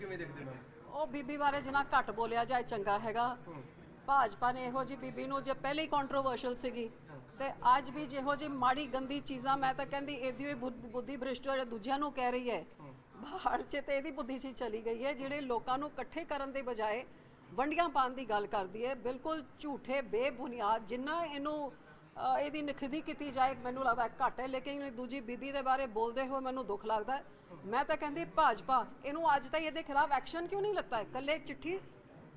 ਕਿਵੇਂ ਦੇਖਦੇ ਹੋ? ਉਹ ਬੀਬੀ ਬਾਰੇ ਜਿੰਨਾ ਘੱਟ ਬੋਲਿਆ ਜਾਏ ਚੰਗਾ ਹੈਗਾ। ਭਾਜਪਾ ਨੇ ਇਹੋ ਜੀ ਬੀਬੀ ਨੂੰ ਜੇ ਪਹਿਲੇ ਹੀ ਕੰਟਰੋਵਰਸ਼ਲ ਸੀਗੀ ਤੇ ਅੱਜ ਵੀ ਜਿਹੋ ਜੀ ਮਾੜੀ ਗੰਦੀ ਚੀਜ਼ਾਂ ਮੈਂ ਤਾਂ ਕਹਿੰਦੀ ਇਹਦੀ ਹੋਈ ਬੁੱਧ- ਭ੍ਰਿਸ਼ਟ ਹੋ ਦੂਜਿਆਂ ਨੂੰ ਕਹਿ ਰਹੀ ਹੈ। ਬਾਹਰ 'ਚ ਤੇ ਇਹਦੀ ਬੁੱਧੀ ਹੀ ਚਲੀ ਗਈ ਹੈ ਜਿਹੜੇ ਲੋਕਾਂ ਨੂੰ ਇਕੱਠੇ ਕਰਨ ਦੇ ਬਜਾਏ ਵੰਡੀਆਂ ਪਾਉਣ ਦੀ ਗੱਲ ਕਰਦੀ ਹੈ। ਬਿਲਕੁਲ ਝੂਠੇ ਬੇਬੁਨਿਆਦ ਜਿੰਨਾ ਇਹਨੂੰ ਇਹਦੀ ਨਖਦੀ ਕੀਤੀ ਜਾਏ, ਮੈਨੂੰ ਲੱਗਦਾ ਘੱਟ ਹੈ, ਲੇਕਿਨ ਦੂਜੀ ਬੀਬੀ ਦੇ ਬਾਰੇ ਬੋਲਦੇ ਹੋਏ ਮੈਨੂੰ ਦੁੱਖ ਲੱਗਦਾ ਮੈਂ ਤਾਂ ਕਹਿੰਦੀ ਭਾਜਪਾ, ਇਹਨੂੰ ਅੱਜ ਤਾਈਂ ਇਹਦੇ ਖਿਲਾਫ ਐਕਸ਼ਨ ਕਿਉਂ ਨਹੀਂ ਲੱਤਾ? ਇਕੱਲੇ ਚਿੱਠੀ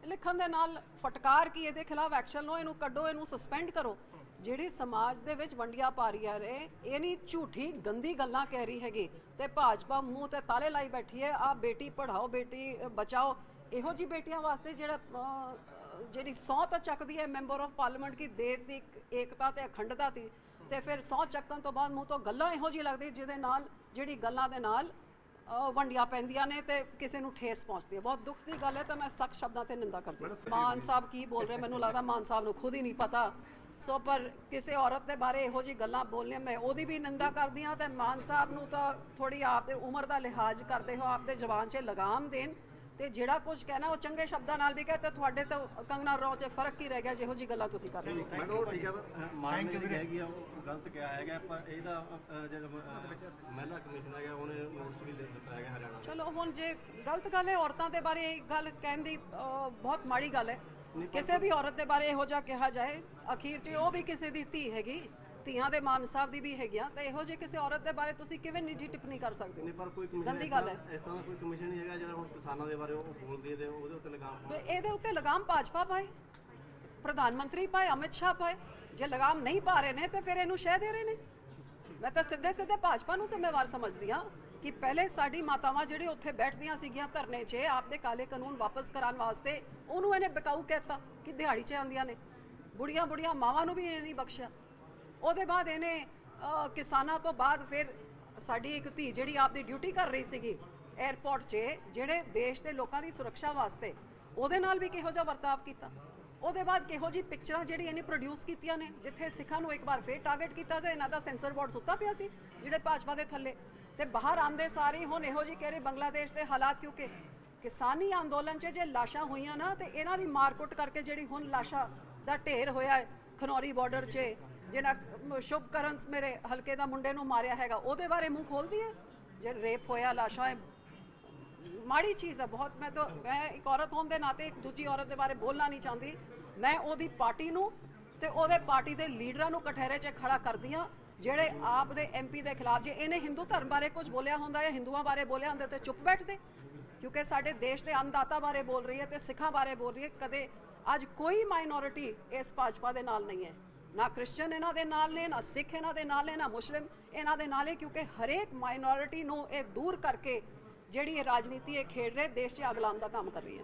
ਲਿਖਣ ਦੇ ਨਾਲ ਫਟਕਾਰ ਕੀ ਇਹਦੇ ਖਿਲਾਫ ਐਕਸ਼ਨ ਲਓ, ਇਹਨੂੰ ਕੱਢੋ, ਇਹਨੂੰ ਸਸਪੈਂਡ ਕਰੋ। ਜਿਹੜੀ ਸਮਾਜ ਦੇ ਵਿੱਚ ਵੰਡੀਆਂ ਪਾ ਰਹੀ ਹੈ, ਇਹ ਨਹੀਂ ਝੂਠੀ, ਗੰਦੀ ਗੱਲਾਂ ਕਹਿ ਰਹੀ ਹੈਗੀ। ਤੇ ਭਾਜਪਾ ਮੂੰਹ ਤੇ ਤਾਲੇ ਲਾਈ ਬੈਠੀ ਹੈ ਆ ਬੇਟੀ ਪੜਾਓ ਬੇਟੀ ਬਚਾਓ, ਇਹੋ ਜੀ ਬੇਟੀਆਂ ਵਾਸਤੇ ਜਿਹੜਾ ਜਿਹੜੀ ਸਹੁੰ ਤਾਂ ਚੱਕਦੀ ਹੈ ਮੈਂਬਰ ਆਫ ਪਾਰਲੀਮੈਂਟ ਕੀ ਦੇਸ਼ ਦੀ ਏਕਤਾ ਤੇ ਅਖੰਡਤਾ ਦੀ ਤੇ ਫਿਰ ਸਹੁੰ ਚੱਕਣ ਤੋਂ ਬਾਅਦ ਮੂੰਹ ਤੋਂ ਗੱਲਾਂ ਇਹੋ ਜੀ ਲੱਗਦੀ ਜਿਹਦੇ ਨਾਲ ਜਿਹੜੀ ਗੱਲਾਂ ਦੇ ਨਾਲ ਵੰਡੀਆਂ ਪੈਂਦੀਆਂ ਨੇ ਤੇ ਕਿਸੇ ਨੂੰ ਠੇਸ ਪਹੁੰਚਦੀ ਹੈ। ਬਹੁਤ ਦੁੱਖ ਦੀ ਗੱਲ ਹੈ ਤਾਂ ਮੈਂ ਸਖਤ ਸ਼ਬਦਾਂ ਤੇ ਨਿੰਦਾ ਕਰਦੀ ਹਾਂ। ਮਾਨ ਸਾਹਿਬ ਕੀ ਬੋਲ ਰਹੇ ਮੈਨੂੰ ਲੱਗਦਾ ਮਾਨ ਸਾਹਿਬ ਨੂੰ ਖੁਦ ਹੀ ਨਹੀਂ ਪਤਾ। ਸੋ ਪਰ ਕਿਸੇ ਔਰਤ ਦੇ ਬਾਰੇ ਇਹੋ ਜੀ ਗੱਲਾਂ ਬੋਲਣੀਆਂ ਮੈਂ ਉਹਦੀ ਵੀ ਨਿੰਦਾ ਕਰਦੀ ਹਾਂ ਤੇ ਮਾਨ ਸਾਹਿਬ ਨੂੰ ਤਾਂ ਥੋੜੀ ਆਪ ਦੇ ਉਮਰ ਦਾ ਲਿਹਾਜ਼ ਕਰਦੇ ਹੋ ਆਪ ਦੇ ਜ਼ਬਾਨ 'ਚ ਲਗਾਮ ਦੇਣ। ਤੇ ਜਿਹੜਾ ਕੁਝ ਕਹਿਣਾ ਉਹ ਚੰਗੇ ਸ਼ਬਦਾਂ ਨਾਲ ਵੀ ਕਹੇ ਤੇ ਤੁਹਾਡੇ ਤੋਂ ਕੰਗਨਾ ਰੌ 'ਚ ਫ਼ਰਕ ਕੀ ਰਹਿ ਗਿਆ ਜਿਹੋ ਜੀ ਗੱਲਾਂ ਤੁਸੀਂ ਕਰ ਰਹੇ ਹੋ। ਮੈਨੂੰ ਉਹ ਠੀਕ ਹੈ ਮਾਨ ਨੇ ਜਿਹੜੀ ਹੈਗੀ ਆ ਉਹ ਗਲਤ ਕਿਹਾ ਹੈਗਾ ਪਰ ਇਹਦਾ ਜਿਹੜਾ ਮਹਿਲਾ ਕਮਿਸ਼ਨ ਹੈਗਾ ਉਹਨੇ ਨੋਟਿਸ ਵੀ ਦੇ ਦਿੱਤਾ ਹੈਗਾ ਹਰਿਆਣਾ ਚਲੋ ਹੁਣ ਜੇ ਗਲਤ ਗੱਲ ਹੈ ਔਰਤਾਂ ਦੇ ਬਾਰੇ ਇਹ ਗੱਲ ਕਹਿਣ ਦੀ ਬਹੁਤ ਮਾੜੀ ਗੱਲ ਹੈ। ਕਿਸੇ ਵੀ ਔਰਤ ਦੇ ਬਾਰੇ ਇਹੋ ਜਿਹਾ ਕਿਹਾ ਜਾਏ ਅਖੀਰ 'ਚ ਉਹ ਵੀ ਕਿਸੇ ਦੀ ਧੀ ਹੈਗੀ। ਧੀਆਂ ਦੇ ਮਾਨ ਸਾਹਿਬ ਦੀ ਵੀ ਹੈਗੀਆਂ ਤਾਂ ਇਹੋ ਜਿਹੇ ਕਿਸੇ ਔਰਤ ਦੇ ਬਾਰੇ ਤੁਸੀਂ ਕਿਵੇਂ ਨਿੱਜੀ ਟਿੱਪਣੀ ਕਰ ਸਕਦੇ ਨਹੀਂ ਹੋ ਪਰ ਕੋਈ ਕਮਿਸ਼ਨ ਗੰਦੀ ਗੱਲ ਹੈ। ਇਸ ਤਰ੍ਹਾਂ ਦਾ ਕੋਈ ਕਮਿਸ਼ਨ ਨਹੀਂ ਹੈਗਾ ਜਿਹੜਾ ਹੁਣ ਕਿਸਾਨਾਂ ਦੇ ਬਾਰੇ ਉਹ ਬੋਲਦੀ ਹੈ ਉਹਦੇ ਉੱਤੇ ਲਗਾਮ ਤੇ ਇਹਦੇ ਉੱਤੇ ਲਗਾਮ ਭਾਜਪਾ ਪਾਏ ਪ੍ਰਧਾਨ ਮੰਤਰੀ ਪਾਏ ਅਮਿਤ ਸ਼ਾਹ ਪਾਏ। ਜੇ ਲਗਾਮ ਨਹੀਂ ਪਾ ਰਹੇ ਨੇ ਤੇ ਫਿਰ ਇਹਨੂੰ ਸ਼ਹਿ ਦੇ ਰਹੇ ਨੇ। ਮੈਂ ਤਾਂ ਸਿੱਧੇ ਸਿੱਧੇ ਭਾਜਪਾ ਨੂੰ ਜ਼ਿੰਮੇਵਾਰ ਸਮਝਦੀ ਹਾਂ ਕਿ ਪਹਿਲੇ ਸਾਡੀ ਮਾਤਾਵਾਂ ਜਿਹੜੇ ਉੱਥੇ ਬੈਠਦੀਆਂ ਸੀਗੀਆਂ ਧਰਨੇ 'ਚ ਆਪਦੇ ਕਾਲੇ ਕਾਨੂੰਨ ਵਾਪਸ ਕਰਾਉਣ ਵਾਸਤੇ ਉਹਨੂੰ ਇਹਨੇ ਬਿਕਾਊ ਕਹਿਤਾ ਕਿ ਦਿਹਾੜੀ 'ਚ ਆਉਂਦੀਆਂ ਨੇ। ਬੁੜੀਆਂ ਬੁੜੀਆਂ ਮਾਵਾਂ ਨੂੰ ਵੀ ਇਹਨੇ ਨਹੀਂ ਬਖਸ਼ਿਆ। ਉਹਦੇ ਬਾਅਦ ਇਹਨੇ ਕਿਸਾਨਾਂ ਤੋਂ ਬਾਅਦ ਫਿਰ ਸਾਡੀ ਇੱਕ ਧੀ ਜਿਹੜੀ ਆਪਦੀ ਡਿਊਟੀ ਕਰ ਰਹੀ ਸੀਗੀ 에ਅਰਪੋਰਟ 'ਚ, ਜਿਹੜੇ ਦੇਸ਼ ਦੇ ਲੋਕਾਂ ਦੀ ਸੁਰੱਖਿਆ ਵਾਸਤੇ, ਉਹਦੇ ਨਾਲ ਵੀ ਕਿਹੋ ਜਿਹਾ ਵਰਤਾਵ ਕੀਤਾ। ਉਹਦੇ ਬਾਅਦ ਕਿਹੋ ਜੀ ਪਿਕਚਰਾਂ ਜਿਹੜੀ ਇਹਨੇ ਪ੍ਰੋਡਿਊਸ ਕੀਤੀਆਂ ਨੇ, ਜਿੱਥੇ ਸਿੱਖਾਂ ਨੂੰ ਇੱਕ ਵਾਰ ਫੇਰ ਟਾਰਗੇਟ ਕੀਤਾ ਤੇ ਇਹਨਾਂ ਦਾ ਸੈਂਸਰ ਬੋਰਡ ਸੁੱਤਾ ਪਿਆ ਸੀ, ਜਿਹੜੇ ਭਾਜਪਾ ਦੇ ਥੱਲੇ। ਤੇ ਬਾਹਰ ਆਂਦੇ ਸਾਰੇ ਹੁਣ ਇਹੋ ਜੀ ਕਹਿ ਰਹੇ ਬੰਗਲਾਦੇਸ਼ ਦੇ ਹਾਲਾਤ ਕਿਉਂਕਿ ਕਿਸਾਨੀ ਅੰਦੋਲਨ 'ਚ ਜੇ ਲਾਸ਼ਾਂ ਹੋਈਆਂ ਨਾ, ਤੇ ਇਹਨਾਂ ਦੀ ਮਾਰਕੁੱਟ ਕਰਕੇ ਜਿਹੜੀ ਹੁਣ ਲਾਸ਼ਾਂ ਦਾ ਢੇਰ ਹੋਇਆ ਹੈ ਖਨੌਰੀ ਬਾਰਡਰ 'ਚ ਜਿਹੜਾ ਸ਼ੁਭਕਰਨਸ ਮੇਰੇ ਹਲਕੇ ਦਾ ਮੁੰਡੇ ਨੂੰ ਮਾਰਿਆ ਹੈਗਾ, ਉਹਦੇ ਬਾਰੇ ਮੂੰਹ ਖੋਲਦੀ ਹੈ ਜੇ ਰੇਪ ਹੋਇਆ, ਲਾਸ਼ਾਂ ਮਾੜੀ ਚੀਜ਼ ਹੈ ਬਹੁਤ, ਮੈਂ ਤਾਂ, ਮੈਂ ਇੱਕ ਔਰਤ ਹੋਣ ਦੇ ਨਾਤੇ ਇੱਕ ਦੂਜੀ ਔਰਤ ਦੇ ਬਾਰੇ ਬੋਲਣਾ ਨਹੀਂ ਚਾਹੁੰਦੀ। ਮੈਂ ਉਹਦੀ ਪਾਰਟੀ ਨੂੰ ਤੇ ਉਹਦੇ ਪਾਰਟੀ ਦੇ ਲੀਡਰਾਂ ਨੂੰ ਕਠਹਿਰੇ 'ਚ ਖੜਾ ਕਰਦੀ ਹਾਂ ਜਿਹੜੇ ਆਪ ਦੇ ਐਮਪੀ ਦੇ ਖਿਲਾਫ, ਜੇ ਇਹਨੇ ਹਿੰਦੂ ਧਰਮ ਬਾਰੇ ਕੁਝ ਬੋਲਿਆ ਹੁੰਦਾ ਜਾਂ ਹਿੰਦੂਆਂ ਬਾਰੇ ਬੋਲਿਆ ਹੁੰਦਾ ਤੇ ਚੁੱਪ ਬੈਠਦੇ? ਕਿਉਂਕਿ ਸਾਡੇ ਦੇਸ਼ ਦੇ ਅੰਨਦਾਤਾ ਬਾਰੇ ਬੋਲ ਰਹੀ ਹੈ ਤੇ ਸਿੱਖਾਂ ਬਾਰੇ ਬੋਲ ਰਹੀ ਹੈ ਕਦੇ ਅੱਜ ਕੋਈ ਮਾਈਨੋਰਿਟੀ ਇਸ ਭਾਜਪਾ ਦੇ ਨਾਲ ਨਹੀਂ ਹੈ ਨਾ ਕ੍ਰਿਸਚੀਅਨ ਇਹਨਾਂ ਦੇ ਨਾਲ ਨੇ, ਨਾ ਸਿੱਖ ਇਹਨਾਂ ਦੇ ਨਾਲ ਨੇ, ਨਾ ਮੁਸਲਿਮ ਇਹਨਾਂ ਦੇ ਨਾਲ ਹੈ ਕਿਉਂਕਿ ਹਰੇਕ ਮਾਈਨੋਰਿਟੀ ਨੂੰ ਇਹ ਦੂਰ ਕਰਕੇ ਜਿਹੜੀ ਇਹ ਰਾਜਨੀਤੀ ਇਹ ਖੇਡ ਰਹੇ, ਦੇਸ਼ 'ਚ ਅਗਲਾਨ ਦਾ ਕੰਮ ਕਰ ਰਹੀ ਹੈ।